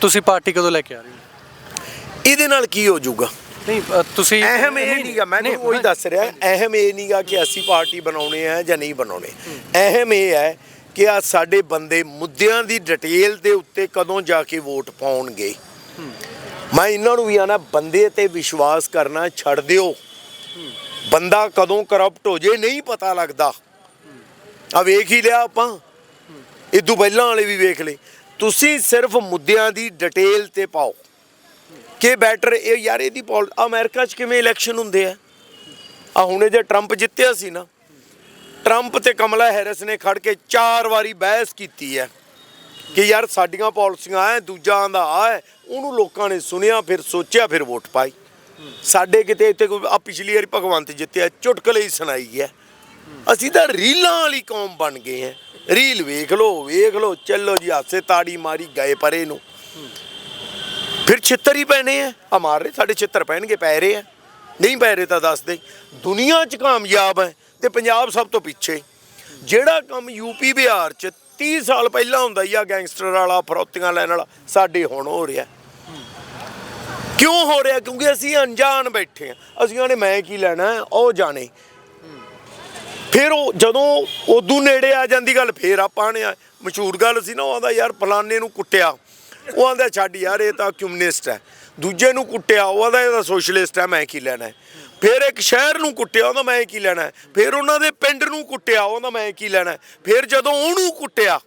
ਤੁਸੀਂ ਪਾਰਟੀ ਕਦੋਂ ਲੈ ਕੇ ਆ ਰਹੇ ਹੋ? ਇਹਦੇ ਨਾਲ ਕੀ ਹੋ ਜਾਊਗਾ? ਨਹੀਂ ਅ, ਤੁਸੀਂ ਅਹਿਮ ਇਹ ਨਹੀਂਗਾ ਮੈਂ ਤੁਹਾਨੂੰ ਉਹੀ ਦੱਸ ਰਿਹਾ ਅਹਿਮ ਇਹ ਨਹੀਂਗਾ ਕਿ ਅਸੀਂ ਪਾਰਟੀ ਬਣਾਉਣੇ ਆ ਜਾਂ ਨਹੀਂ ਬਣਾਉਣੇ। ਅਹਿਮ ਇਹ ਹੈ ਕਿ ਆ ਸਾਡੇ ਬੰਦੇ ਮੁੱਦਿਆਂ ਦੀ ਡਿਟੇਲ ਦੇ ਉੱਤੇ ਕਦੋਂ ਜਾ ਕੇ ਵੋਟ ਪਾਉਣਗੇ। ਮੈਂ ਇਹਨਾਂ ਨੂੰ ਵੀ ਆਣਾ ਬੰਦੇ ਤੇ ਵਿਸ਼ਵਾਸ ਕਰਨਾ ਛੱਡ ਦਿਓ। ਬੰਦਾ ਕਦੋਂ ਕਰਪਟ ਹੋ ਜੇ ਨਹੀਂ ਪਤਾ ਲੱਗਦਾ। ਆ ਵੇਖ ਹੀ ਲਿਆ ਆਪਾਂ। ਇਦੋਂ ਪਹਿਲਾਂ ਵਾਲੇ ਵੀ ਵੇਖ ਲਏ। ਤੁਸੀਂ ਸਿਰਫ ਮੁੱਦਿਆਂ ਦੀ ਡਿਟੇਲ ਤੇ ਪਾਓ। ਕਿ ਬੈਟਰ ਇਹ ਯਾਰ ਇਹਦੀ ਪੋਲ ਅਮਰੀਕਾ 'ਚ ਕਿਵੇਂ ਇਲੈਕਸ਼ਨ ਹੁੰਦੇ ਆ? ਆ ਹੁਣੇ ਜੇ ਟਰੰਪ ਜਿੱਤਿਆ ਸੀ ਨਾ ਟਰੰਪ ਤੇ ਕਮਲਾ ਹੈਰਿਸ ਨੇ ਖੜ ਕੇ ਚਾਰ ਵਾਰੀ ਬਹਿਸ ਕੀਤੀ ਹੈ ਕਿ ਯਾਰ ਸਾਡੀਆਂ ਪਾਲਿਸੀਆਂ ਐ ਦੂਜਾ ਦਾ ਆ ਉਹਨੂੰ ਲੋਕਾਂ ਨੇ ਸੁਣਿਆ, ਫਿਰ ਸੋਚਿਆ, ਫਿਰ ਵੋਟ ਪਾਈ। ਸਾਡੇ ਕਿਤੇ ਇੱਥੇ ਕੋਈ ਆ ਪਿਛਲੀ ਵਾਰੀ ਭਗਵੰਤ ਜਿੱਤਿਆ, ਚੁਟਕਲੇ ਹੀ ਸੁਣਾਈ ਹੈ। ਅਸੀਂ ਤਾਂ ਰੀਲਾਂ ਵਾਲੀ ਕੌਮ ਬਣ ਗਏ ਆ ਰੀਲ ਵੇਖ ਲਓ ਵੇਖ ਲਓ, ਚੱਲੋ ਜੀ, ਹਾਸੇ ਤਾੜੀ ਮਾਰੀ, ਗਏ ਪਰੇ ਨੂੰ। ਫਿਰ ਛਿੱਤਰ ਹੀ ਪੈਣੇ ਆ। ਆ ਮਾਰ ਰਹੇ, ਸਾਡੇ ਛਿੱਤਰ ਪੈਣਗੇ, ਪੈ ਰਹੇ ਆ। ਨਹੀਂ ਪੈ ਰਹੇ ਤਾਂ ਦੱਸ ਦੇ। ਦੁਨੀਆ 'ਚ ਕਾਮਯਾਬ ਹੈ ਤੇ ਪੰਜਾਬ ਸਭ ਤੋਂ ਪਿੱਛੇ। ਜਿਹੜਾ ਕੰਮ ਯੂਪੀ ਬਿਹਾਰ 'ਚ 30 ਸਾਲ ਪਹਿਲਾਂ ਹੁੰਦਾ ਹੀ ਆ ਗੈਂਗਸਟਰ ਵਾਲਾ, ਫਰੋਤੀਆਂ ਲੈਣ ਵਾਲਾ, ਸਾਡੇ ਹੁਣ ਹੋ ਰਿਹਾ। ਕਿਉਂ ਹੋ ਰਿਹਾ? ਕਿਉਂਕਿ ਅਸੀਂ ਅਣਜਾਣ ਬੈਠੇ ਆ ਅਸੀਂ ਆਨੇ ਮੈਂ ਕੀ ਲੈਣਾ? ਉਹ ਜਾਣੇ। ਫਿਰ ਉਹ ਜਦੋਂ ਉਦੋਂ ਨੇੜੇ ਆ ਜਾਂਦੀ ਗੱਲ, ਫੇਰ ਆਪਾਂ ਨੇ ਮਸ਼ਹੂਰ ਗੱਲ ਸੀ ਨਾ, ਉਹ ਆਂਦਾ, ਯਾਰ, ਫਲਾਣੇ ਨੂੰ ਕੁੱਟਿਆ। ਉਹ ਆਂਦਾ, ਛੱਡ ਯਾਰ, ਇਹ ਤਾਂ ਕਮਿਊਨਿਸਟ ਹੈ। ਦੂਜੇ ਨੂੰ ਕੁੱਟਿਆ, ਉਹ ਆਂਦਾ, ਇਹ ਤਾਂ ਸੋਸ਼ਲਿਸਟ ਹੈ, ਮੈਂ ਕੀ ਲੈਣਾ ਫਿਰ ਇੱਕ ਸ਼ਹਿਰ ਨੂੰ ਕੁੱਟਿਆ ਉਹਦਾ ਮੈਂ ਕੀ ਲੈਣਾ ਫਿਰ ਉਹਨਾਂ ਦੇ ਪਿੰਡ ਨੂੰ ਕੁੱਟਿਆ ਉਹਦਾ ਮੈਂ ਕੀ ਲੈਣਾ ਫਿਰ ਜਦੋਂ ਉਹਨੂੰ ਕੁੱਟਿਆ,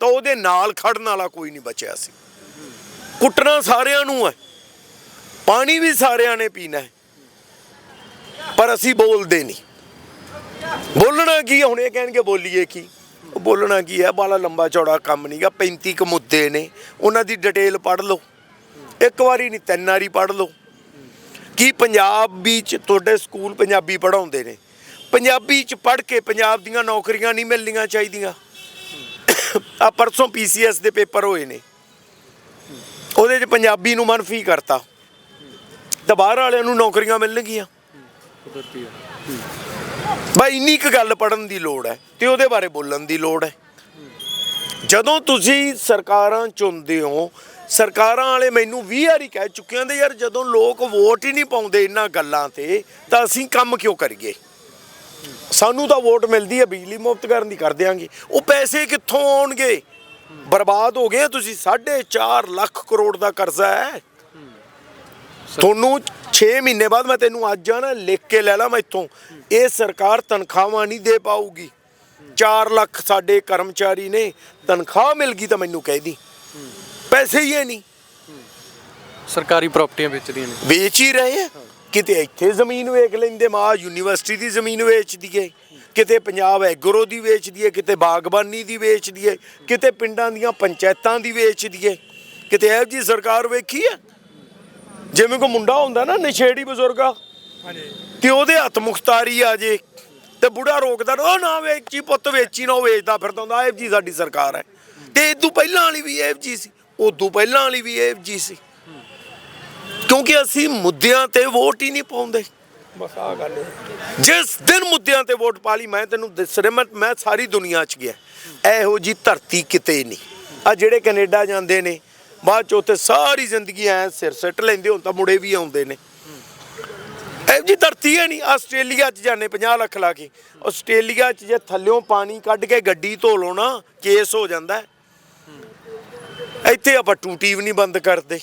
ਤਾਂ ਉਹਦੇ ਨਾਲ ਖੜਨ ਵਾਲਾ ਕੋਈ ਨਹੀਂ ਬਚਿਆ ਸੀ। ਕੁੱਟਣਾ ਸਾਰਿਆਂ ਨੂੰ ਹੈ, ਪਾਣੀ ਵੀ ਸਾਰਿਆਂ ਨੇ ਪੀਣਾ ਹੈ, ਪਰ ਅਸੀਂ ਬੋਲਦੇ ਨਹੀਂ। ਬੋਲਣਾ ਕੀ ਹੁਣ ਇਹ ਕਹਿਣਗੇ ਬੋਲੀਏ ਕੀ? ਬੋਲਣਾ ਕੀ ਹੈ ਬਾਲਾ ਲੰਬਾ ਚੌੜਾ ਕੰਮ ਨਹੀਂਗਾ 35 ਕ ਮੁੱਦੇ ਨੇ। ਉਹਨਾਂ ਦੀ ਡਿਟੇਲ ਪੜ੍ਹ ਲਓ। ਇੱਕ ਵਾਰੀ ਨਹੀਂ, ਤਿੰਨ ਵਾਰੀ ਪੜ੍ਹ ਲਓ। ਕੀ ਪੰਜਾਬ ਚ ਤੁਹਾਡੇ ਸਕੂਲ ਪੰਜਾਬੀ ਪੜਾਉਂਦੇ ਨੇ? ਪੰਜਾਬੀ ਚ ਪੜ੍ਹ ਕੇ ਪੰਜਾਬ ਦੀਆਂ ਨੌਕਰੀਆਂ ਨਹੀਂ ਮਿਲਣੀਆਂ ਚਾਹੀਦੀਆਂ। ਆ ਪਰਸੋਂ ਪੀਸੀਐਸ ਦੇ ਪੇਪਰ ਹੋਏ ਨੇ। ਉਹਦੇ ਚ ਪੰਜਾਬੀ ਨੂੰ ਮਨਫੀ ਕਰਤਾ। ਤਾਂ ਬਾਹਰ ਵਾਲਿਆਂ ਨੂੰ ਨੌਕਰੀਆਂ ਮਿਲਣਗੀਆਂ। ਕੁਦਰਤੀ ਹੈ ਬਈ ਇੰਨੀ ਕੁ ਗੱਲ ਪੜਨ ਦੀ ਲੋੜ ਹੈ ਤੇ ਉਹਦੇ ਬਾਰੇ ਬੋਲਣ ਦੀ ਲੋੜ ਹੈ। ਜਦੋਂ ਤੁਸੀਂ ਸਰਕਾਰਾਂ ਚੁਣਦੇ ਹੋ, ਸਰਕਾਰਾਂ ਵਾਲੇ ਮੈਨੂੰ 20 ਵਾਰੀ ਕਹਿ ਚੁੱਕੇ ਹੁੰਦੇ ਯਾਰ ਜਦੋਂ ਲੋਕ ਵੋਟ ਹੀ ਨਹੀਂ ਪਾਉਂਦੇ ਇਹਨਾਂ ਗੱਲਾਂ ਤੇ, ਤਾਂ ਅਸੀਂ ਕੰਮ ਕਿਉਂ ਕਰੀਏ? ਸਾਨੂੰ ਤਾਂ ਵੋਟ ਮਿਲਦੀ ਹੈ, ਬਿਜਲੀ ਮੁਫਤ ਕਰਨ ਦੀ ਕਰ ਦਿਆਂਗੇ। ਉਹ ਪੈਸੇ ਕਿੱਥੋਂ ਆਉਣਗੇ? ਬਰਬਾਦ ਹੋ ਗਏ ਆ ਤੁਸੀਂ 4.5 ਲੱਖ ਕਰੋੜ ਦਾ ਕਰਜ਼ਾ ਹੈ। ਤੁਹਾਨੂੰ 6 ਮਹੀਨੇ ਬਾਅਦ ਮੈਂ ਤੈਨੂੰ ਅੱਜ ਆ ਨਾ ਲਿਖ ਕੇ ਲੈ ਲਾ ਮੈਥੋਂ ਇਹ ਸਰਕਾਰ ਤਨਖਾਹਾਂ ਨਹੀਂ ਦੇ ਪਾਊਗੀ। 4 ਲੱਖ ਸਾਡੇ ਕਰਮਚਾਰੀ ਨੇ ਤਨਖਾਹ ਮਿਲ ਗਈ ਤਾਂ ਮੈਨੂੰ ਕਹਿ ਦੀ। ਪੈਸੇ ਹੀ ਹੈ ਨਹੀਂ। ਸਰਕਾਰੀ ਪ੍ਰਾਪਰਟੀਆਂ ਵੇਚਦੀਆਂ ਨੇ। ਵੇਚ ਹੀ ਰਹੇ ਆ। ਕਿਤੇ ਇੱਥੇ ਜ਼ਮੀਨ ਵੇਚ ਲੈਂਦੇ ਮਾ ਯੂਨੀਵਰਸਿਟੀ ਦੀ ਜ਼ਮੀਨ ਵੇਚ ਦਈਏ। ਕਿਤੇ ਪੰਜਾਬ ਐਗਰੋ ਦੀ ਵੇਚ ਦਈਏ ਕਿਤੇ ਬਾਗਬਾਨੀ ਦੀ ਵੇਚ ਦਈਏ। ਕਿਤੇ ਪਿੰਡਾਂ ਦੀਆਂ ਪੰਚਾਇਤਾਂ ਦੀ ਵੇਚ ਦਈਏ। ਕਿਤੇ ਇਹੋ ਜੀ ਸਰਕਾਰ ਵੇਖੀ ਹੈ ਜਿਵੇਂ ਕੋ ਮੁੰਡਾ ਹੁੰਦਾ ਨਾ ਨਸ਼ੇੜੀ ਬਜ਼ੁਰਗਾ ਤੇ ਉਹਦੇ ਹੱਥ ਮੁਖਤਾਰੀ ਆ ਜੇ ਤੇ ਬੁੜਾ ਰੋਕਦਾ ਉਹ ਨਾ ਵੇਚੀ ਪੁੱਤ ਵੇਚੀ ਨਾ ਉਹ ਵੇਚਦਾ ਫਿਰਦਾ ਹੁੰਦਾ ਇਹ ਜੀ ਸਾਡੀ ਸਰਕਾਰ ਹੈ। ਤੇ ਇਦੋਂ ਪਹਿਲਾਂ ਵਾਲੀ ਵੀ ਇਹ ਜੀ ਸੀ ਉਦੋਂ ਪਹਿਲਾਂ ਵਾਲੀ ਵੀ ਇਹ ਜੀ ਸੀ। ਕਿਉਂਕਿ ਅਸੀਂ ਮੁੱਦਿਆਂ ਤੇ ਵੋਟ ਹੀ ਨਹੀਂ ਪਾਉਂਦੇ। ਬਸ ਆ ਗੱਲ ਜਿਸ ਦਿਨ ਮੁੱਦਿਆਂ ਤੇ ਵੋਟ ਪਾ ਲਈ ਮੈਂ ਤੈਨੂੰ ਦੱਸ ਰਿਹਾ ਮੈਂ ਮੈਂ ਸਾਰੀ ਦੁਨੀਆ 'ਚ ਗਿਆ। ਇਹੋ ਜੀ ਧਰਤੀ ਕਿਤੇ ਨਹੀਂ। ਆ ਜਿਹੜੇ ਕੈਨੇਡਾ ਜਾਂਦੇ ਨੇ ਬਾਅਦ ਚ ਉੱਥੇ ਸਾਰੀ ਜ਼ਿੰਦਗੀ ਐ ਸਿਰ ਸੱਟ ਲੈਂਦੇ, ਹੁਣ ਤਾਂ ਮੁੜੇ ਵੀ ਆਉਂਦੇ ਨੇ। ਇਹੋ ਜੀ ਧਰਤੀ ਹੈ ਨਹੀਂ, ਆਸਟ੍ਰੇਲੀਆ 'ਚ ਜਾਂਦੇ 50 ਲੱਖ ਲਾ ਕੇ। ਆਸਟ੍ਰੇਲੀਆ 'ਚ ਜੇ ਥੱਲਿਓਂ ਪਾਣੀ ਕੱਢ ਕੇ ਗੱਡੀ ਧੋ ਲਓ ਨਾ, ਕੇਸ ਹੋ ਜਾਂਦਾ ਇੱਥੇ ਆਪਾਂ ਟੂਟੀ ਵੀ ਨਹੀਂ ਬੰਦ ਕਰਦੇ।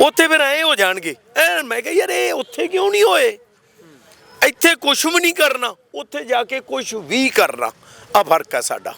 ਉੱਥੇ ਫਿਰ ਐ ਹੋ ਜਾਣਗੇ। ਐ ਮੈਂ ਕਿਹਾ, ਯਾਰ ਇਹ ਉੱਥੇ ਕਿਉਂ ਨਹੀਂ ਹੋਏ? ਇੱਥੇ ਕੁਝ ਵੀ ਨਹੀਂ ਕਰਨਾ, ਉੱਥੇ ਜਾ ਕੇ ਕੁਝ ਵੀ ਕਰਨਾ। ਆ ਫ਼ਰਕ ਹੈ ਸਾਡਾ।